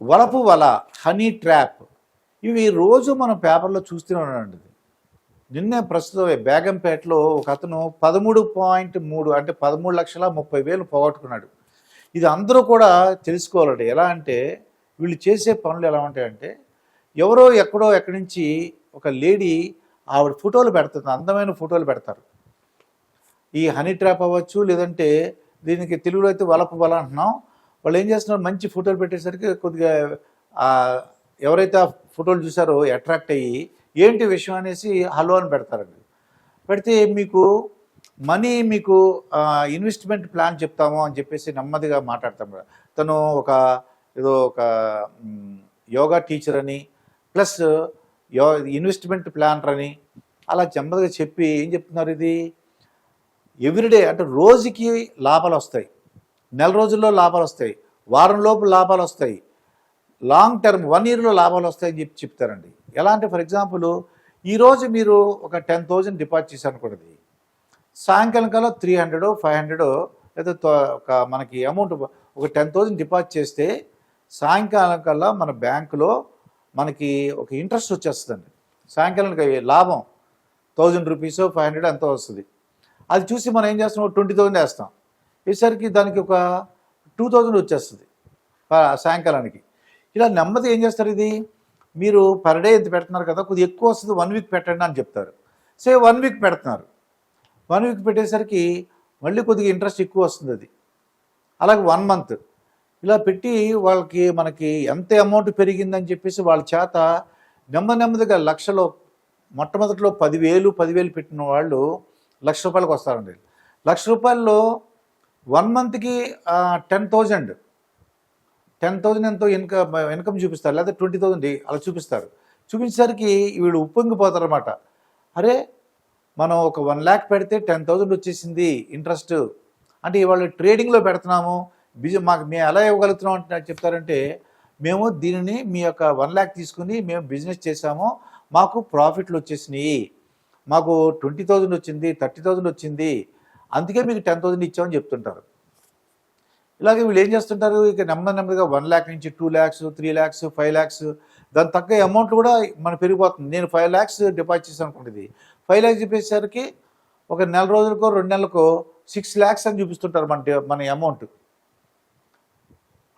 వలపు వల honey trap. ఇవి రోజు మనం పేపర్లో చూస్తూనే ఉన్నామండి నిన్నే ప్రస్తుతం బేగంపేటలో ఒక అతను పదమూడు పాయింట్ మూడు అంటే పదమూడు లక్షల ముప్పై వేలు పోగొట్టుకున్నాడు. ఇది అందరూ కూడా తెలుసుకోవాలండి. ఎలా అంటే వీళ్ళు చేసే పనులు ఎలా ఉంటాయంటే ఎవరో ఎక్కడో ఎక్కడి నుంచి ఒక లేడీ ఆవిడ ఫోటోలు పెడుతుంది అందమైన ఫోటోలు పెడతారు. ఈ హనీ ట్రాప్ అవ్వచ్చు లేదంటే దీనికి తెలుగులో అయితే వలపు వల అంటున్నాం వాళ్ళు ఏం చేస్తున్నారు? మంచి ఫోటోలు పెట్టేసరికి కొద్దిగా ఎవరైతే ఆ ఫోటోలు చూసారో అట్రాక్ట్ అయ్యి ఏంటి విషయం అనేసి హలో అని పెడతారండి. పెడితే మీకు మనీ మీకు ఇన్వెస్ట్మెంట్ ప్లాన్ చెప్తాము అని చెప్పేసి నెమ్మదిగా మాట్లాడతాం. తను ఒక ఏదో ఒక యోగా టీచర్ అని ప్లస్ యో ఇన్వెస్ట్మెంట్ ప్లానర్ అని అలా నెమ్మదిగా చెప్పి ఏం చెప్తున్నారు ఇది? ఎవ్రీడే అంటే రోజుకి లాభాలు వస్తాయి. నెల రోజుల్లో లాభాలు వస్తాయి. వారం లోపు లాభాలు వస్తాయి. లాంగ్ టర్మ్ వన్ ఇయర్లో లాభాలు వస్తాయని చెప్పి చెప్తారండి. ఎలా అంటే ఫర్ ఎగ్జాంపుల్ ఈరోజు మీరు ఒక టెన్ థౌజండ్ డిపాజిట్ చేశారు సాయంకాలం కల్లా త్రీ హండ్రెడ్ ఫైవ్ హండ్రెడ్ లేదా ఒక మనకి అమౌంట్ ఒక టెన్ థౌజండ్ డిపాజిట్ చేస్తే సాయంకాలం కల్లా మన బ్యాంకులో మనకి ఒక ఇంట్రెస్ట్ వచ్చేస్తుందండి. సాయంకాలానికి లాభం. థౌజండ్ రూపీస్ ఫైవ్ హండ్రెడ్ ఎంతో వస్తుంది. అది చూసి మనం ఏం చేస్తాం ట్వంటీ థౌజండ్ వేస్తాం. వేసరికి దానికి ఒక టూ థౌజండ్ వచ్చేస్తుంది. సాయంకాలానికి. ఇలా నెమ్మది ఏం చేస్తారు ఇది? మీరు పర్ డే ఎంత పెడుతున్నారు కదా కొద్దిగా ఎక్కువ వస్తుంది వన్ వీక్ పెట్టండి అని చెప్తారు. సే వన్ వీక్ పెడుతున్నారు. వన్ వీక్ పెట్టేసరికి మళ్ళీ కొద్దిగా ఇంట్రెస్ట్ ఎక్కువ వస్తుంది అది. అలాగే వన్ మంత్. ఇలా పెట్టి వాళ్ళకి మనకి ఎంత అమౌంట్ పెరిగిందని చెప్పేసి వాళ్ళ చేత నెమ్మది నెమ్మదిగా లక్షలో మొట్టమొదటిలో పదివేలు పదివేలు పెట్టిన వాళ్ళు లక్ష రూపాయలకు వస్తారండి. లక్ష రూపాయల్లో వన్ మంత్కి టెన్ థౌజండ్ టెన్ థౌజండ్ ఎంతో ఇన్కమ్ ఇన్కమ్ చూపిస్తారు. లేదా ట్వంటీ థౌజండ్ అలా చూపిస్తారు. చూపించేసరికి వీళ్ళు ఉప్పొంగిపోతారు అనమాట అరే మనం ఒక వన్ ల్యాక్ పెడితే టెన్ థౌజండ్ వచ్చేసింది ఇంట్రెస్ట్ అంటే ఇవాళ ట్రేడింగ్లో పెడుతున్నాము. బిజీ మాకు మేము ఎలా ఇవ్వగలుగుతున్నాం అంటే చెప్తారంటే మేము దీనిని మీ యొక్క వన్ ల్యాక్ తీసుకుని మేము బిజినెస్ చేసాము మాకు ప్రాఫిట్లు వచ్చేసినాయి. మాకు ట్వంటీ థౌజండ్ వచ్చింది థర్టీ థౌజండ్ వచ్చింది. అందుకే మీకు టెన్ థౌసండ్ ఇచ్చామని చెప్తుంటారు. ఇలాగే వీళ్ళు ఏం చేస్తుంటారు? ఇక నెమ్మది నెమ్మదిగా వన్ ల్యాక్ నుంచి two lakhs three lakhs five lakhs దాని తగ్గ అమౌంట్ కూడా మన పెరిగిపోతుంది. నేను ఫైవ్ ల్యాక్స్ డిపాజిట్ చేశాను అనుకుంటుంది ఫైవ్ ల్యాక్స్ చెప్పేసరికి ఒక నెల రోజులకో రెండు నెలలకో సిక్స్ ల్యాక్స్ అని చూపిస్తుంటారు మన మన అమౌంట్.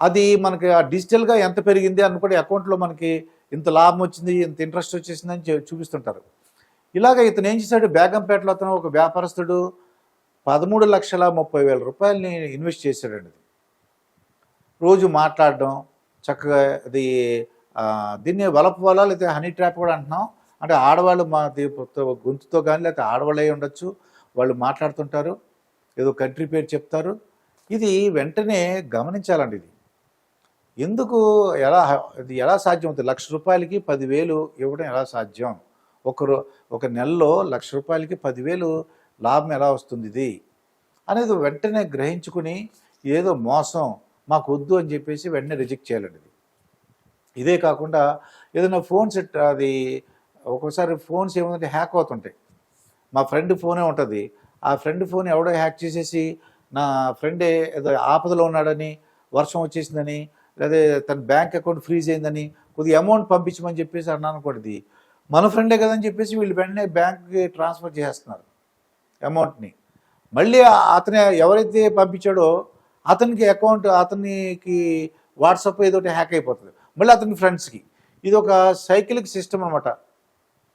అది మనకి ఆ డిజిటల్గా ఎంత పెరిగింది అని కూడా అకౌంట్లో మనకి ఇంత లాభం వచ్చింది ఇంత ఇంట్రెస్ట్ వచ్చేసింది అని చూపిస్తుంటారు. ఇలాగ ఇతను ఏం చేశాడు? బేగంపేటలో అతను ఒక వ్యాపారస్తుడు పదమూడు లక్షల ముప్పై వేల రూపాయలని ఇన్వెస్ట్ చేశాడండి రోజు మాట్లాడడం చక్కగా అది దీన్ని వలపు వల లేకపోతే హనీ ట్రాప్ కూడా అంటున్నాం? అంటే ఆడవాళ్ళు మా గొంతుతో కానీ లేకపోతే ఆడవాళ్ళు ఉండొచ్చు. వాళ్ళు మాట్లాడుతుంటారు ఏదో కంట్రీ పేరు చెప్తారు. ఇది వెంటనే గమనించాలండి ఇది. ఎందుకు ఎలా ఇది ఎలా సాధ్యం అవుతుంది? లక్ష రూపాయలకి పదివేలు ఇవ్వడం ఎలా సాధ్యం? ఒకరు ఒక నెలలో లక్ష రూపాయలకి పదివేలు లాభం ఎలా వస్తుంది ఇది అనేది వెంటనే గ్రహించుకుని ఏదో మోసం మాకు వద్దు అని చెప్పేసి వెంటనే రిజెక్ట్ చేయాలండి ఇది. ఇదే కాకుండా ఏదైనా ఫోన్స్ అది ఒక్కోసారి ఫోన్స్ ఏముందంటే హ్యాక్ అవుతుంటాయి. మా ఫ్రెండ్ ఫోనే ఉంటుంది. ఆ ఫ్రెండ్ ఫోన్ ఎవడో హ్యాక్ చేసేసి నా ఫ్రెండే ఏదో ఆపదలో ఉన్నాడని వర్షం వచ్చేసిందని లేదా తన బ్యాంక్ అకౌంట్ ఫ్రీజ్ అయిందని కొద్దిగా అమౌంట్ పంపించమని చెప్పేసి అన్నాను అనుకోండి మన ఫ్రెండే కదని చెప్పేసి వీళ్ళు వెంటనే బ్యాంక్కి ట్రాన్స్ఫర్ చేసేస్తున్నారు. అమౌంట్ని. మళ్ళీ ఆ- అతను ఎవరైతే పంపించాడో అతనికి అకౌంట్ అతనికి వాట్సాప్ ఏదో ఒకటి హ్యాక్ అయిపోతుంది. మళ్ళీ అతని ఫ్రెండ్స్కి ఇది ఒక సైకిలిక్ సిస్టమ్ అనమాట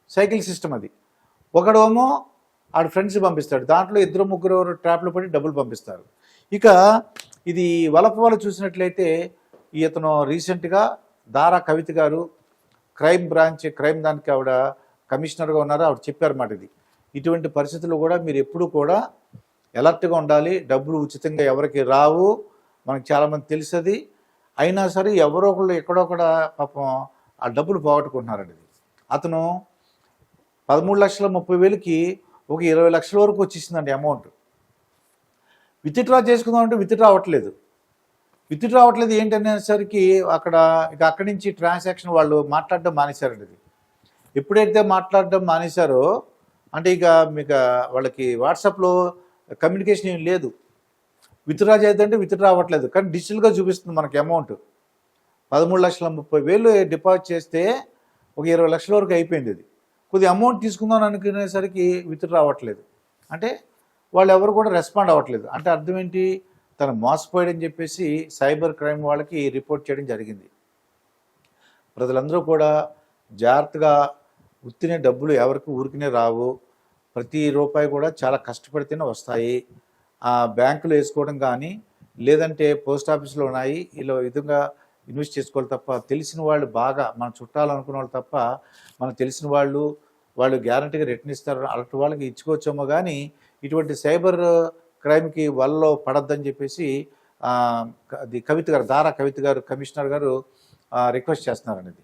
సైకిల్ సిస్టమ్ అది. ఒకడేమో ఆడ ఫ్రెండ్స్ పంపిస్తాడు. దాంట్లో ఇద్దరు ముగ్గురు ట్రాప్లో పడి డబ్బులు పంపిస్తారు. ఇక ఇది వలప వల చూసినట్లయితే ఈ ఇతను రీసెంట్గా దారా కవిత గారు క్రైమ్ బ్రాంచ్ క్రైమ్ దానికి ఆవిడ కమిషనర్గా ఉన్నారు ఆవిడ చెప్పారన్నమాట ఇది. ఇటువంటి పరిస్థితులు కూడా మీరు ఎప్పుడూ కూడా ఎలర్ట్గా ఉండాలి. డబ్బులు ఉచితంగా ఎవరికి రావు. మనకు చాలామంది తెలిసది. అయినా సరే ఎవరో ఒకళ్ళు ఎక్కడో కూడా పాపం ఆ డబ్బులు పోగొట్టుకుంటున్నారండి. ఇది అతను పదమూడు లక్షల ముప్పై వేలకి ఒక ఇరవై లక్షల వరకు వచ్చేసిందండి అమౌంట్. విత్డ్రా చేసుకుందాం అంటే విత్డ్రా అవ్వట్లేదు. విత్డ్రా అవ్వట్లేదు ఏంటనేసరికి అక్కడ ఇక అక్కడి నుంచి ట్రాన్సాక్షన్ వాళ్ళు మాట్లాడడం మానేశారండి. ఇది ఎప్పుడైతే మాట్లాడడం మానేశారో అంటే ఇక మీకు వాళ్ళకి వాట్సాప్లో కమ్యూనికేషన్ ఏం లేదు. విత్డ్రా చేద్దంటే విత్డ్రా అవ్వట్లేదు. కానీ డిజిటల్గా చూపిస్తుంది మనకి అమౌంట్ పదమూడు లక్షల ముప్పై వేలు డిపాజిట్ చేస్తే ఒక ఇరవై లక్షల వరకు అయిపోయింది ఇది. కొద్ది అమౌంట్ తీసుకుందాం అనుకునేసరికి విత్డ్రా అవ్వట్లేదు. అంటే వాళ్ళు ఎవరు కూడా రెస్పాండ్ అవ్వట్లేదు. అంటే అర్థం ఏంటి? తను మోసపోయాడని చెప్పేసి సైబర్ క్రైమ్ వాళ్ళకి రిపోర్ట్ చేయడం జరిగింది. ప్రజలందరూ కూడా జాగ్రత్తగా ఉత్తినే డబ్బులు ఎవరికి ఊరికినే రావు. ప్రతి రూపాయి కూడా చాలా కష్టపడితేనే వస్తాయి. ఆ బ్యాంకులో వేసుకోవడం కానీ లేదంటే పోస్ట్ ఆఫీస్లో ఉన్నాయి. ఇలా విధంగా ఇన్వెస్ట్ చేసుకోవాలి తప్ప తెలిసిన వాళ్ళు బాగా మన చుట్టాలు అనుకున్న వాళ్ళు తప్ప మనకు తెలిసిన వాళ్ళు వాళ్ళు గ్యారంటీగా రిటర్న్ ఇస్తారు. అలాంటి వాళ్ళకి ఇచ్చుకోవచ్చేమో కానీ ఇటువంటి సైబర్ క్రైమ్కి వలలో పడద్దని చెప్పేసి అది కవిత గారు దారా కవిత గారు కమిషనర్ గారు రిక్వెస్ట్ చేస్తున్నారు అనేది